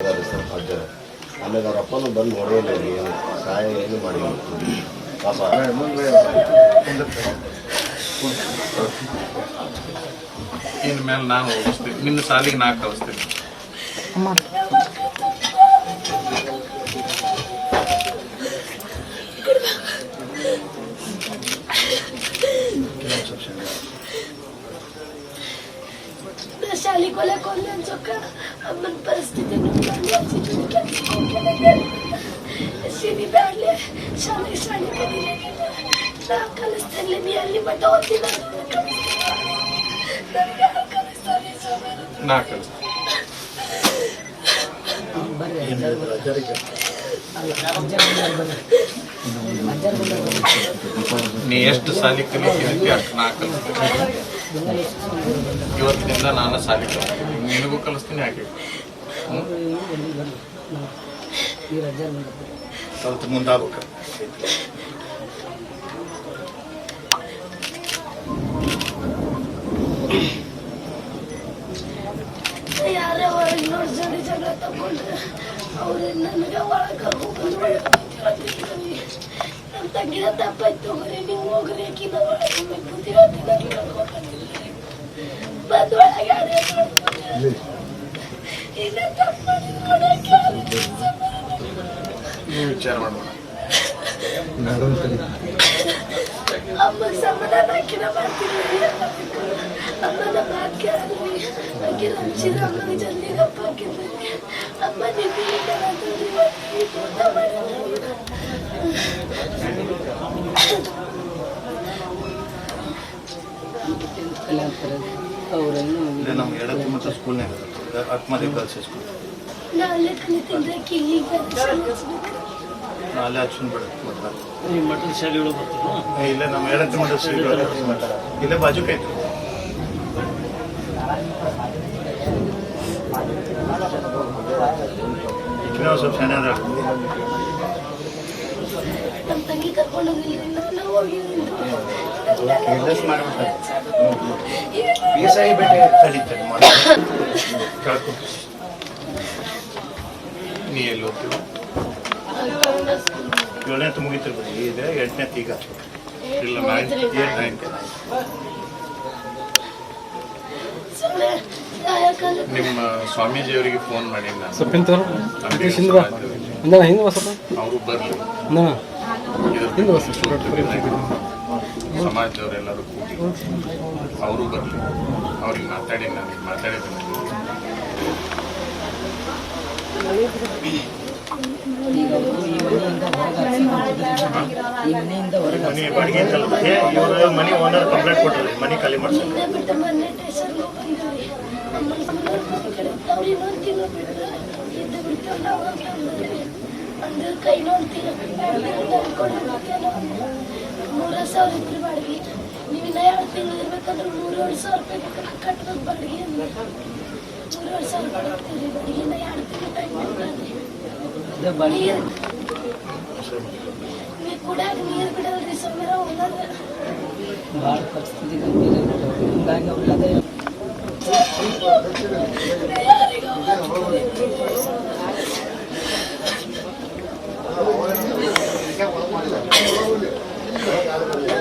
ಅಜ್ಜರ ಆಮೇಲೆ ಅವ್ರ ಅಪ್ಪನೂ ಬಂದು ಹೊಡೆಯಲ್ಲ ಏನು ಸಹಾಯ ಏನು ಮಾಡಿಲ್ಲ ಪಾಪ. ಇನ್ ಮೇಲೆ ನಾನು ಹೋಗಿಸ್ತೀನಿ ನಿನ್ನ ಸಾಲಿಗೆ ನಾ ಕಳಿಸ್ತೀನಿ. ಶಾಲೆಗೆ ಹೋಗಕ್ಕೆ ಹೋಗ್ಲಿ ಅನ್ಸೋಕ ಅಮ್ಮನ ಪರಿಸ್ಥಿತಿ ಸಿನಿ ಬ್ಯಾಡ್ಲೆ ಶಾಲೆ ಶಾಲೆ ನಾ ಕಲಿಸ್ತೇನೆ ನೀ ಅಲ್ಲಿ ಮಟ್ಟ ಕಲಿಸ್ತಾರೆ ನಾ ಕಳಿಸ್ತೀನಿ ನೀ ಎಷ್ಟು ಸಾಲಿ ಕಲಿತೀನಿ ಅಷ್ಟು ನಾ ಕಲಿಸ್ತೀನಿ. ಇವತ್ತಿನಿಂದ ನಾನು ಸಾಲಿ ನಿನಗೂ ಕಲಿಸ್ತೀನಿ ಹಾಗೆ. ಸ್ವಲ್ಪ ಮುಂದಾಗ್ಬೇಕು. ಯಾರೇ ಹೊರಗೆ ಜಡಿ ಜಗಳ ತಗೊಂಡ್ರೆ ಅವ್ರು ನನಗೆ ತಪ್ಪಾಯ್ತು ನೀವು ಹೋಗ್ರಿ ಕಿನ್ನ ಒಳಗೆ ಬುದ್ಧಿ ಹೇಳ್ತೀನಿ ಬಂದು ಒಳಗೆ ಯಾರೇ ನೋಡ್ತಾರೆ ಇಲ್ಲ ತಪ್ಪು ಮಾಡಿ ನೋಡಕ್ಕೆ ಯಾರು ಕೆಲ್ಸ ಮಾಡಲ್ಲ. ನೀವು ವಿಚಾರ ಮಾಡೋಣ ಅಮ್ಮ ಸಮಾಧಾನ ಹಾಕಿನ ಅಮ್ಮನ ಮಾತು ಕೇಳಲಿ ಆಕೆ ಹಂಚಿದ ಅಮ್ಮನ ಜಲ್ದಿ ಹಾಕಿದ್ರಿ ಅಮ್ಮ ನಿಂತಿಲ್ಲ ಮಾಡಿಲ್ಲ ಇಲ್ಲೇ ನಮ್ಮ ಎಡಕ್ಕೆ ಮತ್ತು ಸ್ಕೂಲ್ನಾಗ ಹತ್ತಮದಿ ಕಲ್ಸಿ ಸ್ಕೂಲ್. ನಾ ಅಲ್ಲೇ ಕಲಿತಿದ್ರೆ ಕಿಲ್ಲಿಗೆ ನಾ ಅಲ್ಲೇ ಹಚ್ಚಿನ ಬಿಡ ಮೊದಲ ಈ ಮಠದ ಶಾಲೆಗಳು ಬರ್ತಾವ ಇಲ್ಲೇ ನಮ್ಮ ಎಡಕ್ಕೆ ಸೀಟ್ ಇಲ್ಲೇ ಬಾಜು ಐತಿ ಸ್ವಲ್ಪ ನಮ್ಮ ತಂಗಿ ಕರ್ಕೊಂಡು ಹೋಗಿಲ್ಲ ನಾವು ಹೋಗಿಲ್ಲ ನೀ ಎಲ್ಲಿ ಹೋಗ್ತೀವಿ ಏಳನೇ ಮುಗಿತಿರ್ಬೋದು ಇದೆ ಎಂಟನೇ ಈಗ ಇಲ್ಲ ನೈನ್ತ್ ಏಟ್ ನಿಮ್ಮ ಸ್ವಾಮೀಜಿಯವರಿಗೆ ಫೋನ್ ಮಾಡಿ ನಾನು. ಸ್ವಲ್ಪ ಹಿಂದೆ ಹಿಂದೆ ಅವರು ಬರಲಿ. ಇಂದ ಹಿಂದೆ ಬಾ ಸ್ವಲ್ಪ ಸಮಾಜದವರೆಲ್ಲರೂ ಕೂಡಿ ಅವರು ಬರಲಿ ಅವ್ರಿಗೆ ಮಾತಾಡಿ ನನಗೆ ಮಾತಾಡಿದ್ದೇನೆ. ಮನೆ ಓನರ್ ಕಂಪ್ಲೇಂಟ್ ಕೊಟ್ಟರು ಮನೆ ಖಾಲಿ ಮಾಡ್ತಾರೆ ಮೂರು ಸಾವಿರ ಇದ್ರಿ ಬಾಡಿಗೆ ನೀವು ಇನ್ನೂ ಎರಡು ತಿಂಗಳು ಇರ್ಬೇಕಂದ್ರೆ ಮೂರುವರೆ ಸಾವಿರ ರೂಪಾಯಿ ಕಟ್ಟಬೇಕು ಬಾಡಿಗೆ ಮೂರುವರೆ ಸಾವಿರ ರೂಪಾಯಿ ಕಟ್ತೀರಿ ಬಾಡಿಗೆ ಇನ್ನೂ ಎರಡು ತಿಂಗಳು ಟೈಮ್ ಮಾಡ್ರಿ ಬಾಡಿಗೆ ನೀವು ಕುಡಿಯಾಕ ನೀರು ಬಿಡಲ್ರಿ ಸಮೀರ ಹೋಗಂದ್ರೆ ಭಾಳ ಪರಿಸ್ಥಿತಿ ಗಂಭೀರ ಹಿಂಗಾಗಿ ಅವ್ರಿಗೆ ಅದೇ ಯಾರಿಗೂ Obrigado,